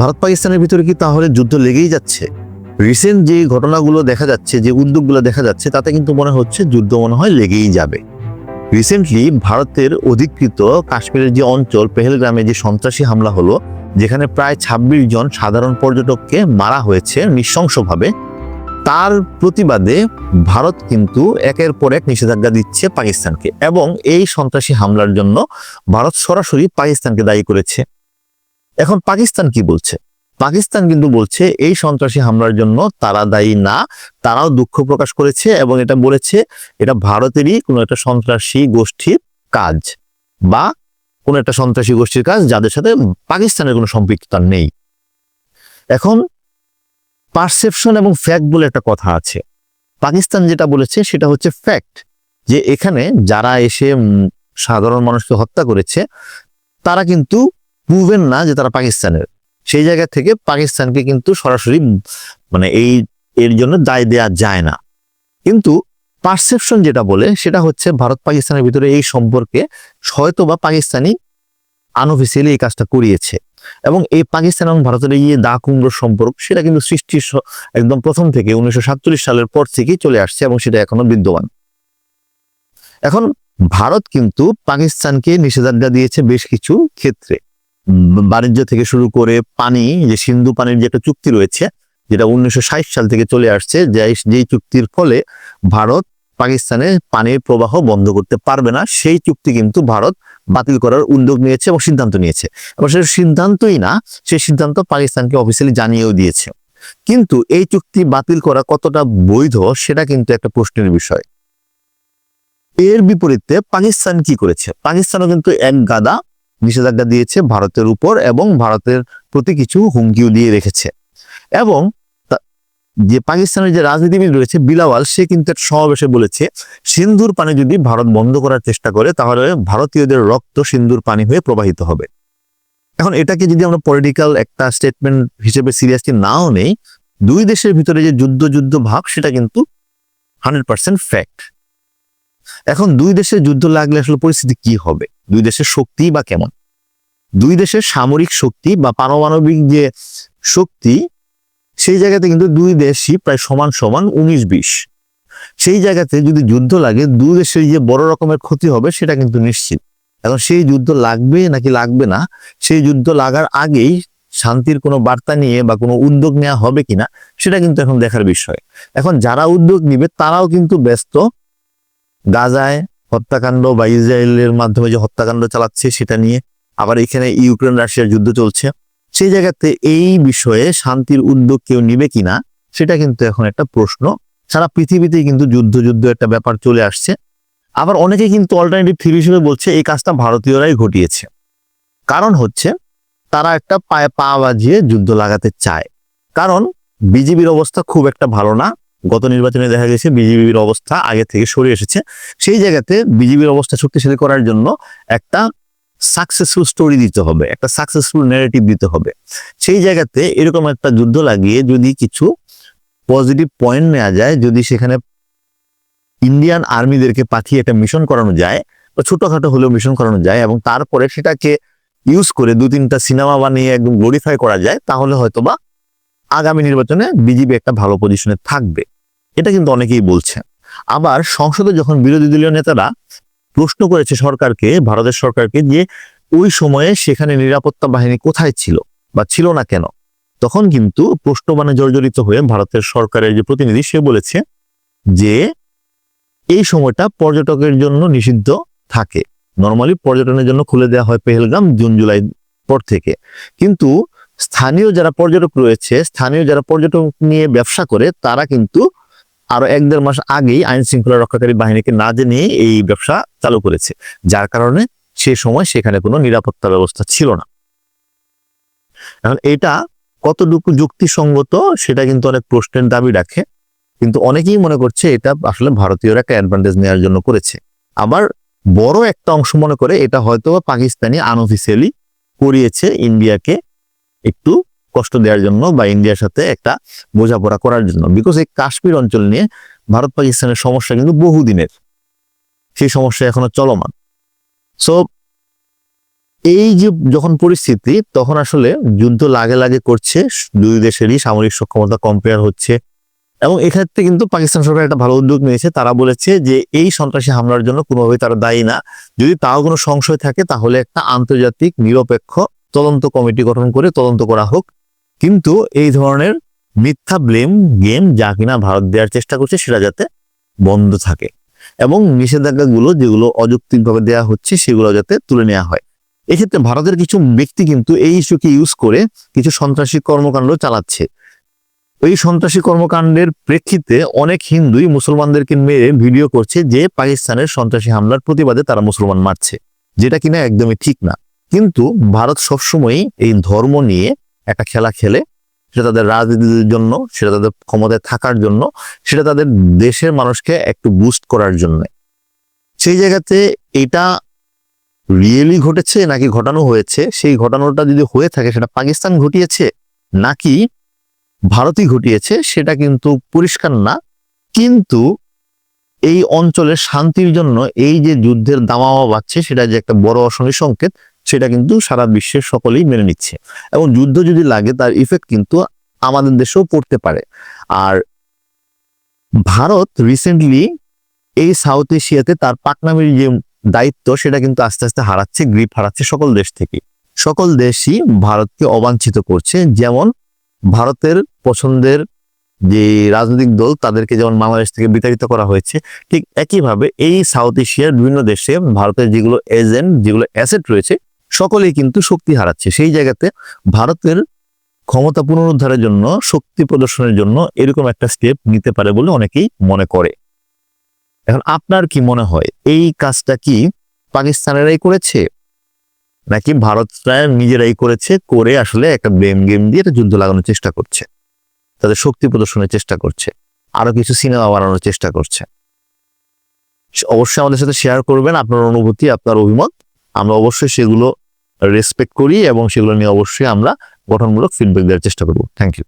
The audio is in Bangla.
ভারত পাকিস্তানের ভিতরে কি তাহলে যুদ্ধ লেগেই যাচ্ছে? রিসেন্ট যে ঘটনাগুলো দেখা যাচ্ছে, যে উদ্যোগগুলো দেখা যাচ্ছে, তাতে কিন্তু মনে হচ্ছে যুদ্ধ মনে হয় লেগেই যাবে। রিসেন্টলি ভারতের অধিকৃত কাশ্মীরের যে অঞ্চল পেহেলগ্রামে যে সন্ত্রাসী হামলা হলো, যেখানে প্রায় ২৬ জন সাধারণ পর্যটককে মারা হয়েছে নৃশংসভাবে, তার প্রতিবাদে ভারত কিন্তু একের পর এক নিষেধাজ্ঞা দিচ্ছে পাকিস্তানকে এবং এই সন্ত্রাসী হামলার জন্য ভারত সরাসরি পাকিস্তানকে দায়ী করেছে। এখন পাকিস্তান কি বলছে? পাকিস্তান কিন্তু বলছে এই সন্ত্রাসী হামলার জন্য তারা দায়ী না, তারাও দুঃখ প্রকাশ করেছে এবং এটা বলেছে এটা ভারতেরই কোনো একটা সন্ত্রাসী গোষ্ঠীর কাজ বা কোনো একটা সন্ত্রাসী গোষ্ঠীর কাজ যাদের সাথে পাকিস্তানের কোনো সম্পৃক্ততা নেই। এখন পারসেপশন এবং ফ্যাক্ট বলে একটা কথা আছে। পাকিস্তান যেটা বলেছে সেটা হচ্ছে ফ্যাক্ট যে এখানে যারা এসে সাধারণ মানুষকে হত্যা করেছে, তারা কিন্তু প্রুভেন না যে তারা পাকিস্তানের। সেই জায়গা থেকে পাকিস্তানকে কিন্তু সরাসরি মানে এই, এর জন্য দায় দেয়া যায় না। কিন্তু পারসেপশন যেটা বলে, সেটা হচ্ছে ভারত পাকিস্তানের ভিতরে এই সম্পর্কে হয়তো বা পাকিস্তানি আনঅফিসিয়ালি এই কাজটা করিয়েছে। এবং এই পাকিস্তান এবং ভারতের এই দা কুমড়োর সম্পর্ক, সেটা কিন্তু সৃষ্টির একদম প্রথম থেকে উনিশশো সাতচল্লিশ সালের পর থেকেই চলে আসছে এবং সেটা এখনও বিদ্যমান। এখন ভারত কিন্তু পাকিস্তানকে নিষেধাজ্ঞা দিয়েছে বেশ কিছু ক্ষেত্রে। বাণিজ্য থেকে শুরু করে পানি, যে সিন্ধু পানির যে একটা চুক্তি রয়েছে, যেটা উনিশশো ষাট সাল থেকে চলে আসছে যেই চুক্তির ফলে ভারত পাকিস্তানে পানির প্রবাহ বন্ধ করতে পারবে না, সেই চুক্তি কিন্তু ভারত বাতিল করার উদ্যোগ নিয়েছে এবং সিদ্ধান্ত নিয়েছে। এবং সেটা সিদ্ধান্তই না, সেই সিদ্ধান্ত পাকিস্তানকে অফিসিয়ালি জানিয়েও দিয়েছে। কিন্তু এই চুক্তি বাতিল করা কতটা বৈধ, সেটা কিন্তু একটা প্রশ্নের বিষয়। এর বিপরীতে পাকিস্তান কি করেছে? পাকিস্তানও কিন্তু এক গাদা নিষেধাজ্ঞা দিয়েছে ভারতের উপর এবং ভারতের প্রতি কিছু হুমকিও দিয়ে রেখেছে। এবং যে পাকিস্তানের যে রাজনীতিবিদ রয়েছে বিলাওয়াল, সে কিন্তু সমাবেশে বলেছে, সিন্ধুর পানি যদি ভারত বন্ধ করার চেষ্টা করে, তাহলে ভারতীয়দের রক্ত সিন্ধুর পানি হয়ে প্রবাহিত হবে। এখন এটাকে যদি আমরা পলিটিক্যাল একটা স্টেটমেন্ট হিসেবে সিরিয়াসলি নাও নেই, দুই দেশের ভিতরে যে যুদ্ধ যুদ্ধ ভাব সেটা কিন্তু হান্ড্রেড পার্সেন্ট ফ্যাক্ট এখন দুই দেশের যুদ্ধ লাগলে আসলে পরিস্থিতি কি হবে? দুই দেশের শক্তি বা কেমন? দুই দেশের সামরিক শক্তি বা পারমাণবিক যে শক্তি, সেই জায়গাতে কিন্তু দুই দেশই প্রায় সমান সমান উনিশ বিশ। সেই জায়গাতে যদি যুদ্ধ লাগে, দুই দেশের যে বড় রকমের ক্ষতি হবে, সেটা কিন্তু নিশ্চিত। এখন সেই যুদ্ধ লাগবে নাকি লাগবে না, সেই যুদ্ধ লাগার আগেই শান্তির কোনো বার্তা নিয়ে বা কোনো উদ্যোগ নেওয়া হবে কিনা, সেটা কিন্তু এখন দেখার বিষয়। এখন যারা উদ্যোগ নিবে, তারাও কিন্তু ব্যস্ত গাজায় হত্যাকাণ্ড বা ইসরায়েলের মাধ্যমে যে হত্যাকাণ্ড চালাচ্ছে সেটা নিয়ে আবার এখানে ইউক্রেন, রাশিয়ার যুদ্ধ চলছে। সেই জায়গাতে এই বিষয়ে শান্তির উদ্যোগ কেউ নিবে কিনা, সেটা কিন্তু এখন একটা প্রশ্ন। সারা পৃথিবীতেই কিন্তু যুদ্ধ যুদ্ধ একটা ব্যাপার চলে আসছে। আবার অনেকে কিন্তু অল্টারনেটিভ থিওরি হিসেবে বলছে এই কাজটা ভারতীয়রাই ঘটিয়েছে। কারণ হচ্ছে তারা একটা পায়ে পা বাজিয়ে যুদ্ধ লাগাতে চায়। কারণ বিজেপির অবস্থা খুব একটা ভালো না। গত নির্বাচনে দেখা গেছে বিজেপির অবস্থা আগে থেকে সরে এসেছে। সেই জায়গাতে বিজেপির অবস্থা শক্তিশালী করার জন্য একটা সাকসেসফুল স্টোরি দিতে হবে, একটা সাকসেসফুল ন্যারেটিভ দিতে হবে। সেই জায়গাতে এরকম একটা যুদ্ধ লাগিয়ে যদি কিছু পজিটিভ পয়েন্ট নেওয়া যায়, যদি সেখানে ইন্ডিয়ান আর্মিদেরকে পাঠিয়ে একটা মিশন করানো যায়, বা ছোটখাটো হলেও মিশন করানো যায়, এবং তারপরে সেটাকে ইউজ করে দু তিনটা সিনেমা বানিয়ে একদম গ্লোরিফাই করা যায়, তাহলে হয়তোবা আগামী নির্বাচনে বিজেপি একটা ভালো পজিশনে থাকবে। এটা কিন্তু অনেকেই বলছে আবার সংসদে যখন বিরোধী দলীয় নেতারা প্রশ্ন করেছে সরকারকে, ভারতের সরকারকে, যে ওই সময়ে সেখানে নিরাপত্তা বাহিনী কোথায় ছিল বা ছিল না কেন, তখন কিন্তু প্রশ্নবানে জর্জরিত হয়ে ভারতের সরকারের যে প্রতিনিধি সে বলেছে যে এই সময়টা পর্যটকের জন্য নিষিদ্ধ থাকে। নর্মালি পর্যটনের জন্য খুলে দেওয়া হয় পেহেলগাম জুন জুলাই পর থেকে। কিন্তু স্থানীয় যারা পর্যটক রয়েছে, স্থানীয় যারা পর্যটক নিয়ে ব্যবসা করে, তারা কিন্তু আরও এক দেড় মাস আগেই আইন শৃঙ্খলা রক্ষাকারী বাহিনীকে না জেনে এই ব্যবসা চালু করেছে। যার কারণে সে সময় সেখানে কোনো নিরাপত্তা ব্যবস্থা ছিল না। এখন এটা কতটুকু যুক্তিসঙ্গত সেটা কিন্তু অনেক প্রশ্নের দাবি রাখে। কিন্তু অনেকেই মনে করছে এটা আসলে ভারতীয়রা একটা অ্যাডভান্টেজ নেওয়ার জন্য করেছে। আবার বড় একটা অংশ মনে করে এটা হয়তো পাকিস্তানি আনঅফিসিয়ালি করিয়েছে ইন্ডিয়াকে একটু কষ্ট দেওয়ার জন্য বা ইন্ডিয়ার সাথে একটা বোঝাপড়া করার জন্য। বিকজ এই কাশ্মীর অঞ্চল নিয়ে ভারত পাকিস্তানের সমস্যা কিন্তু বহুদিনের। সেই সমস্যা এখনও চলমান। সো এই যে যখন পরিস্থিতি, তখন আসলে যুদ্ধ লাগে লাগে করছে, দুই দেশেরই সামরিক সক্ষমতা কম্পেয়ার হচ্ছে। এবং এক্ষেত্রে কিন্তু পাকিস্তান সরকার একটা ভালো উদ্যোগ নিয়েছে। তারা বলেছে যে এই সন্ত্রাসী হামলার জন্য কোনোভাবেই তারা দায়ী না। যদি তাও কোনো সংশয় থাকে, তাহলে একটা আন্তর্জাতিক নিরপেক্ষ তদন্ত কমিটি গঠন করে তদন্ত করা হোক। কিন্তু এই ধরনের মিথ্যা ব্লেম গেম যা কিনা ভারত দেওয়ার চেষ্টা করছে সেটা যাতে বন্ধ থাকে এবং নিষেধাজ্ঞাগুলো যেগুলো অযৌক্তিকভাবে দেওয়া হচ্ছে সেগুলো যাতে তুলে নেওয়া হয়। এক্ষেত্রে ভারতের কিছু ব্যক্তি কিন্তু এই ইস্যুকে ইউজ করে কিছু সন্ত্রাসী কর্মকাণ্ড চালাচ্ছে। এই সন্ত্রাসী কর্মকাণ্ডের প্রেক্ষিতে অনেক হিন্দুই মুসলমানদেরকে মেরে ভিডিও করছে যে পাকিস্তানের সন্ত্রাসী হামলার প্রতিবাদে তারা মুসলমান মারছে। যেটা কিনা একদমই ঠিক না। কিন্তু ভারত সবসময়ই এই ধর্ম নিয়ে একটা খেলা খেলে। সেটা তাদের রাজনীতির জন্য, সেটা তাদের ক্ষমতায় থাকার জন্য, সেটা তাদের দেশের মানুষকে একটু বুস্ট করার জন্য। সেই জায়গাতে এটা রিয়েলি ঘটেছে নাকি ঘটানো হয়েছে? সেই ঘটানোটা যদি হয়ে থাকে, সেটা পাকিস্তান ঘটিয়েছে নাকি ভারতই ঘটিয়েছে, সেটা কিন্তু পরিষ্কার না। কিন্তু এই অঞ্চলের শান্তির জন্য এই যে যুদ্ধের দামামা বাড়ছে, সেটা যে একটা বড় অশনি সংকেত সেটা কিন্তু সারা বিশ্বের সকলেই মেনে নিচ্ছে। এবং যুদ্ধ যদি লাগে তার ইফেক্ট কিন্তু আমাদের দেশেও পড়তে পারে। আর ভারত রিসেন্টলি এই সাউথ এশিয়াতে তার পাকনামির যে দায়িত্ব সেটা কিন্তু আস্তে আস্তে হারাচ্ছে গ্রিপ হারাচ্ছে সকল দেশ থেকে। সকল দেশই ভারতকে অবাঞ্ছিত করছে। যেমন ভারতের পছন্দের যে রাজনৈতিক দল তাদেরকে যেমন বাংলাদেশ থেকে বিতাড়িত করা হয়েছে, ঠিক একইভাবে এই সাউথ এশিয়ার বিভিন্ন দেশে ভারতের যেগুলো এজেন্ট যেগুলো অ্যাসেট রয়েছে সকলেই কিন্তু শক্তি হারাচ্ছে। সেই জায়গাতে ভারতের ক্ষমতা পুনরুদ্ধারের জন্য, শক্তি প্রদর্শনের জন্য এরকম একটা স্টেপ নিতে পারে বলে অনেকেই মনে করে। এখন আপনার কি মনে হয়, এই কাজটা কি পাকিস্তানেরাই করেছে? নাকি ভারতরা নিজেরাই করেছে, করে আসলে একটা ব্লেম গেম দিয়ে একটা যুদ্ধ লাগানোর চেষ্টা করছে? তাদের শক্তি প্রদর্শনের চেষ্টা করছে, আরও কিছু সিনেমা বানানোর চেষ্টা করছে। অবশ্যই আমাদের সাথে শেয়ার করবেন, আপনার অনুভূতি, আপনার অভিমত। আমরা অবশ্যই সেগুলো রেসপেক্ট করি এবং সেগুলো নিয়ে অবশ্যই আমরা গঠনমূলক ফিডব্যাক দেওয়ার চেষ্টা করব। Thank you